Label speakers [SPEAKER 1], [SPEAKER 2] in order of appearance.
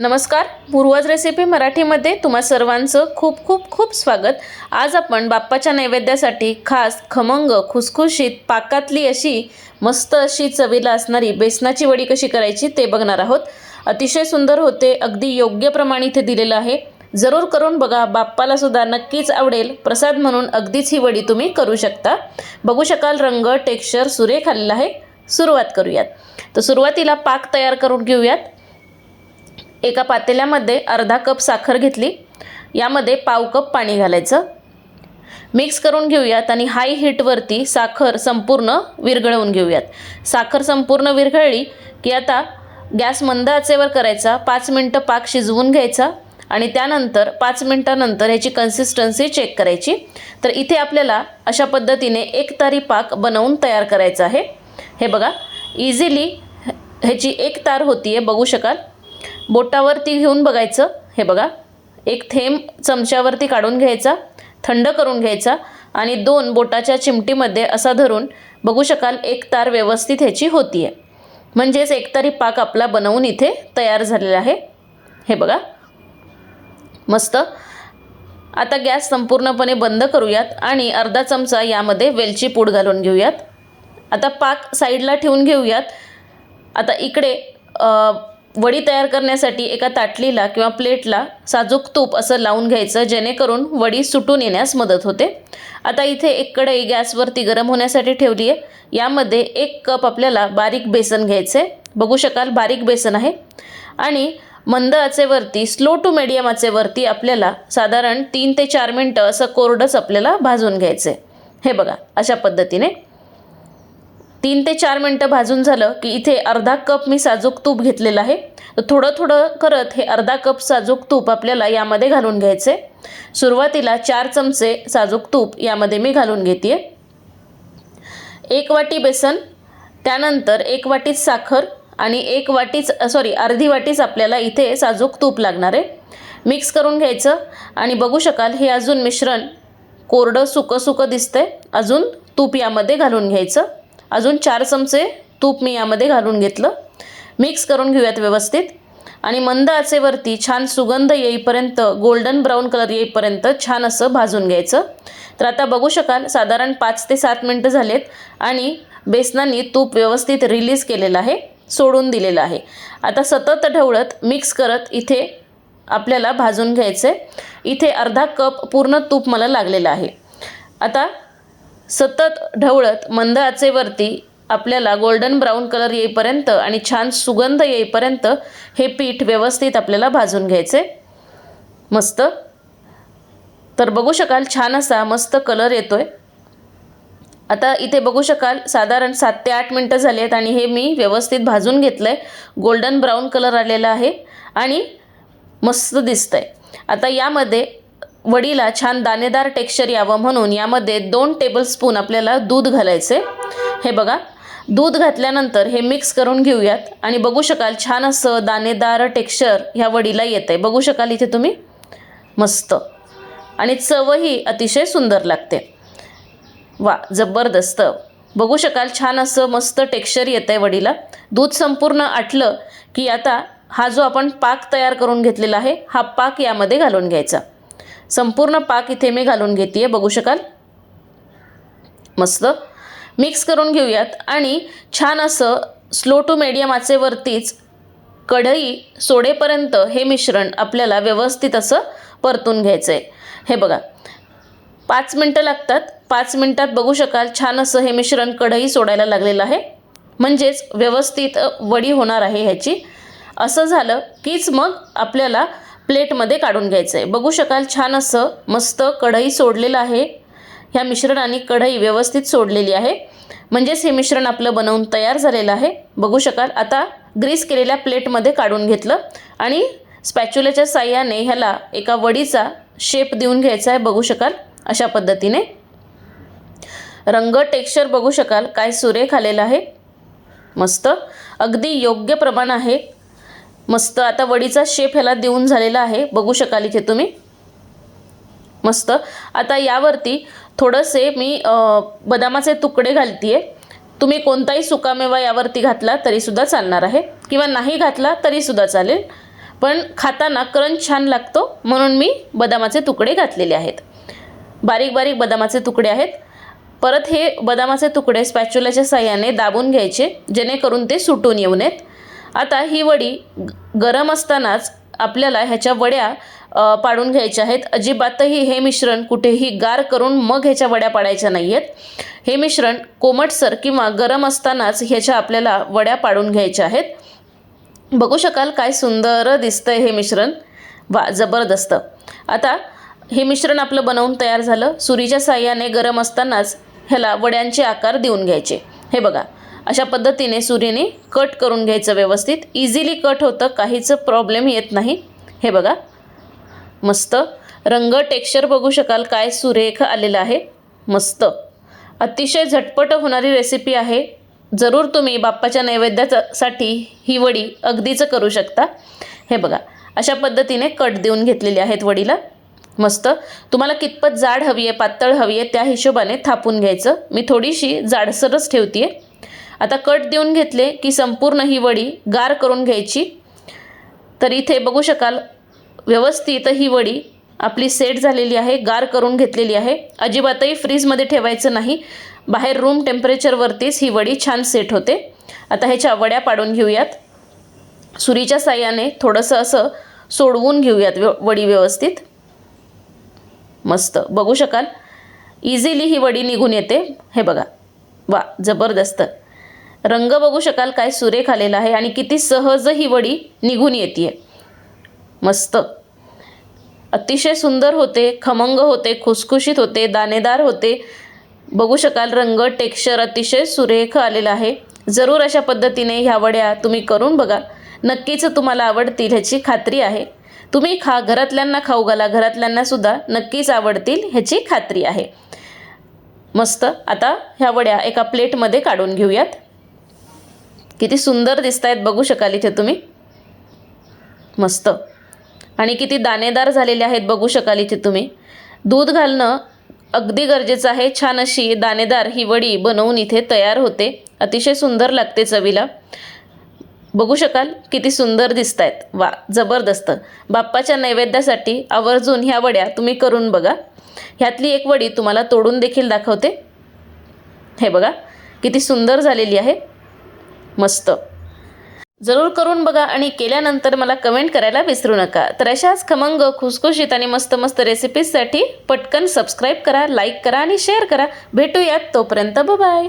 [SPEAKER 1] नमस्कार. पूर्वज रेसिपी मराठीमध्ये तुम्हा सर्वांचं खूप खूप खूप स्वागत. आज आपण बाप्पाच्या नैवेद्यासाठी खास खमंग खुसखुशीत पाकातली अशी मस्त अशी चवीला असणारी बेसनाची वडी कशी करायची ते बघणार आहोत. अतिशय सुंदर होते अगदी योग्य प्रमाण इथे दिलेलं आहे. जरूर करून बघा बाप्पाला सुद्धा नक्कीच आवडेल. प्रसाद म्हणून अगदीच ही वडी तुम्ही करू शकता. बघू शकाल रंग टेक्स्चर सुरेख आलेला आहे. सुरुवात करूयात. तर सुरुवातीला पाक तयार करून घेऊयात. एका पातेल्यामध्ये अर्धा कप साखर घेतली. यामध्ये पाव कप पाणी घालायचं. मिक्स करून घेऊयात आणि हाय हीटवरती साखर संपूर्ण विरघळवून घेऊयात. साखर संपूर्ण विरघळली की आता गॅस मंद आचेवर करायचा पाच मिनटं पाक शिजवून घ्यायचा आणि त्यानंतर पाच मिनटानंतर ह्याची कन्सिस्टन्सी चेक करायची. तर इथे आपल्याला अशा पद्धतीने एक तारी पाक बनवून तयार करायचा आहे. हे बघा इझिली ह्याची एक तार होती आहे बघू शकाल. बोटावरती घेऊन बघायचं. हे बघा. एक थेंब चमच्यावरती काढून घ्यायचा थंड करून घ्यायचा आणि दोन बोटाच्या चिमटीमध्ये असा धरून बघू शकाल एक तार व्यवस्थित ह्याची होती आहे म्हणजेच एकतारी पाक आपला बनवून इथे तयार झालेला आहे. हे बघा. मस्त. आता गॅस संपूर्णपणे बंद करूयात आणि अर्धा चमचा यामध्ये वेलची पूड घालून घेऊयात. आता पाक साईडला ठेवून घेऊयात. आता इकडे वडी तयार करण्यासाठी एका ताटलीला किंवा प्लेटला साजूक तूप असं लावून घ्यायचं जेणेकरून वडी सुटून येण्यास मदत होते. आता इथे एक कढई गॅसवरती गरम होण्यासाठी ठेवली आहे. यामध्ये एक कप आपल्याला बारीक बेसन घ्यायचं आहे बघू शकाल बारीक बेसन आहे. आणि मंद आचेवरती स्लो टू मिडियम आचेवरती आपल्याला साधारण तीन ते चार मिनटं असं कोरडंच आपल्याला भाजून घ्यायचं आहे हे बघा अशा पद्धतीने तीन ते चार मिनटं भाजून झालं की इथे अर्धा कप मी साजूक तूप घेतलेलं आहे. तर थोडं थोडं करत हे अर्धा कप साजूक तूप आपल्याला यामध्ये घालून घ्यायचे सुरुवातीला चार चमचे साजूक तूप यामध्ये मी घालून घेते एक वाटी बेसन त्यानंतर एक वाटीच साखर आणि एक वाटीच सॉरी अर्धी वाटीच आपल्याला इथे साजूक तूप लागणार आहे. मिक्स करून घ्यायचं आणि बघू शकाल हे अजून मिश्रण कोरडं सुकं सुकं दिसतंय. अजून तूप यामध्ये घालून घ्यायचं. अजून चार चमचे तूप मी यामध्ये घालून घेतलं. मिक्स करून घेऊयात व्यवस्थित. आणि मंद आचेवरती छान सुगंध येईपर्यंत गोल्डन ब्राऊन कलर येईपर्यंत छान असं भाजून घ्यायचं. तर आता बघू शकाल साधारण पाच ते सात मिनटं झालेत आणि बेसनांनी तूप व्यवस्थित रिलीज केलेलं आहे सोडून दिलेलं आहे. आता सतत ढवळत मिक्स करत इथे आपल्याला भाजून घ्यायचं आहे इथे अर्धा कप पूर्ण तूप मला लागलेलं आहे. आता सतत ढवळत मंद आचेवरती आपल्याला गोल्डन ब्राऊन कलर येईपर्यंत आणि छान सुगंध येईपर्यंत हे पीठ व्यवस्थित आपल्याला भाजून घ्यायचे. मस्त. तर बघू शकाल छान असा मस्त कलर येतोय. आता इथे बघू शकाल साधारण सात ते आठ मिनटं झाली आहेत आणि हे मी व्यवस्थित भाजून घेतलं आहे गोल्डन ब्राऊन कलर आलेला आहे आणि मस्त दिसतं आहे आता यामध्ये वडीला छान दाणेदार टेक्स्चर यावं म्हणून यामध्ये दोन टेबलस्पून आपल्याला दूध घालायचे. हे बघा दूध घातल्यानंतर हे मिक्स करून घेऊयात. आणि बघू शकाल छान असं दाणेदार टेक्स्चर ह्या वडीला येतं आहे बघू शकाल इथे तुम्ही? मस्त. आणि चवही अतिशय सुंदर लागते. वा जबरदस्त. बघू शकाल छान असं मस्त टेक्स्चर येतं आहे वडीला. दूध संपूर्ण आटलं की आता हा जो आपण पाक तयार करून घेतलेला आहे हा पाक यामध्ये घालून घ्यायचा. संपूर्ण पाक इथे मी घालून घेते बघू शकाल? मस्त. मिक्स करून घेऊयात. आणि छान असं स्लो टू मिडियम आचेवरतीच कढई सोडेपर्यंत हे मिश्रण आपल्याला व्यवस्थित असं परतून घ्यायचं आहे हे बघा. पाच मिनटं लागतात. पाच मिनटात बघू शकाल छान असं हे मिश्रण कढई सोडायला लागलेलं आहे. म्हणजेच व्यवस्थित वडी होणार आहे ह्याची. असं झालं कीच मग आपल्याला प्लेटमध्ये काढून घ्यायचं आहे बघू शकाल छान असं मस्त कढई सोडलेलं आहे. ह्या मिश्रणाने कढई व्यवस्थित सोडलेली आहे. म्हणजेच हे मिश्रण आपलं बनवून तयार झालेलं आहे. बघू शकाल आता ग्रीस केलेल्या प्लेटमध्ये काढून घेतलं. आणि स्पॅच्युल्याच्या साह्याने ह्याला एका वडीचा शेप देऊन घ्यायचा आहे. बघू शकाल अशा पद्धतीने. रंग टेक्स्चर बघू शकाल काय सुरेख आलेला आहे. मस्त. अगदी योग्य प्रमाण आहे. मस्त. आता वडीचा शेप ह्याला देऊन झालेला आहे. बघू शकाल इथे तुम्ही. मस्त. आता यावरती थोडंसे मी बदामाचे तुकडे घालते तुम्ही कोणताही सुकामेवा यावरती घातला तरीसुद्धा चालणार आहे. किंवा नाही घातला तरीसुद्धा चालेल. पण खाताना क्रंच छान लागतो म्हणून मी बदामाचे तुकडे घातलेले आहेत. बारीक बारीक बदामाचे तुकडे आहेत. परत हे बदामाचे तुकडे स्पॅच्युलाच्या साह्याने दाबून घ्यायचे जेणेकरून ते सुटून येऊ नयेत. आता ही वडी ग- गरम असतानाच आपल्याला ह्याच्या वड्या पाडून घ्यायच्या आहेत. अजिबातही हे मिश्रण कुठेही गार करून मग ह्याच्या वड्या पाडायच्या नाही आहेत हे मिश्रण कोमटसर किंवा गरम असतानाच ह्याच्या आपल्याला वड्या पाडून घ्यायच्या आहेत. बघू शकाल काय सुंदर दिसतंय हे मिश्रण. वा जबरदस्त. आता हे मिश्रण आपलं बनवून तयार झालं. सुरीच्या साह्याने गरम असतानाच ह्याला वड्यांचे आकार देऊन घ्यायचे. हे बघा. अशा पद्धतीने सुरीने कट करून घ्यायचं व्यवस्थित. इझिली कट होतं काहीच प्रॉब्लेम येत नाही. हे बघा. मस्त. रंग टेक्स्चर बघू शकाल. काय सुरेख आलेलं आहे. मस्त. अतिशय झटपट होणारी रेसिपी आहे. जरूर तुम्ही बाप्पाच्या नैवेद्यासाठी ही वडी अगदीच करू शकता. हे बघा. अशा पद्धतीने कट देऊन घेतलेली आहेत वडीला. मस्त. तुम्हाला कितपत जाड हवी आहे पातळ हवी आहे त्या हिशोबाने थापून घ्यायचं. मी थोडीशी जाडसरच ठेवते आहे आता कट देऊन घेतले की संपूर्ण ही वडी गार करून घ्यायची. तर इथे बघू शकाल व्यवस्थित ही वडी आपली सेट झालेली आहे गार करून घेतलेली आहे. अजिबातही फ्रीजमध्ये ठेवायचं नाही. बाहेर रूम टेम्परेचरवरतीच ही वडी छान सेट होते. आता ह्याच्या वड्या पाडून घेऊयात. सुरीच्या साह्याने थोडंसं असं सोडवून घेऊयात व्यव वडी व्यवस्थित. मस्त. बघू शकाल. इझिली ही वडी निघून येते. हे बघा. वा जबरदस्त. रंग बघू शकाल काय सुरेख आलेला आहे आणि किती सहज ही वडी निघून येते मस्त. अतिशय सुंदर होते खमंग होते खुसखुशीत होते दाणेदार होते. बघू शकाल रंग टेक्स्चर अतिशय सुरेख आलेला आहे. जरूर अशा पद्धतीने ह्या वड्या तुम्ही करून बघा. नक्कीच तुम्हाला आवडतील ह्याची खात्री आहे. तुम्ही खा घरातल्यांना खाऊ घाला घरातल्यांनासुद्धा नक्कीच आवडतील ह्याची खात्री आहे. मस्त. आता ह्या वड्या एका प्लेटमध्ये काढून घेऊयात. किती सुंदर दिसत आहेत बघू शकाल इथे तुम्ही. मस्त. आणि किती दाणेदार झालेले आहेत बघू शकाल इथे तुम्ही. दूध घालणं अगदी गरजेचं आहे. छान अशी दाणेदार ही वडी बनवून इथे तयार होते. अतिशय सुंदर लागते चवीला. बघू शकाल किती सुंदर दिसत आहेत वा जबरदस्त. बाप्पाच्या नैवेद्यासाठी आवर्जून ह्या वड्या तुम्ही करून बघा. ह्यातली एक वडी तुम्हाला तोडून देखील दाखवते. हे बघा किती सुंदर झालेली आहे. मस्त. जरूर करून बघा आणि केल्यानंतर मला कमेंट करायला विसरू नका. तर अशाच खमंग खुसखुशीत आणि मस्त मस्त रेसिपीजसाठी पटकन सबस्क्राईब करा लाईक करा आणि शेअर करा. भेटूयात तोपर्यंत बाय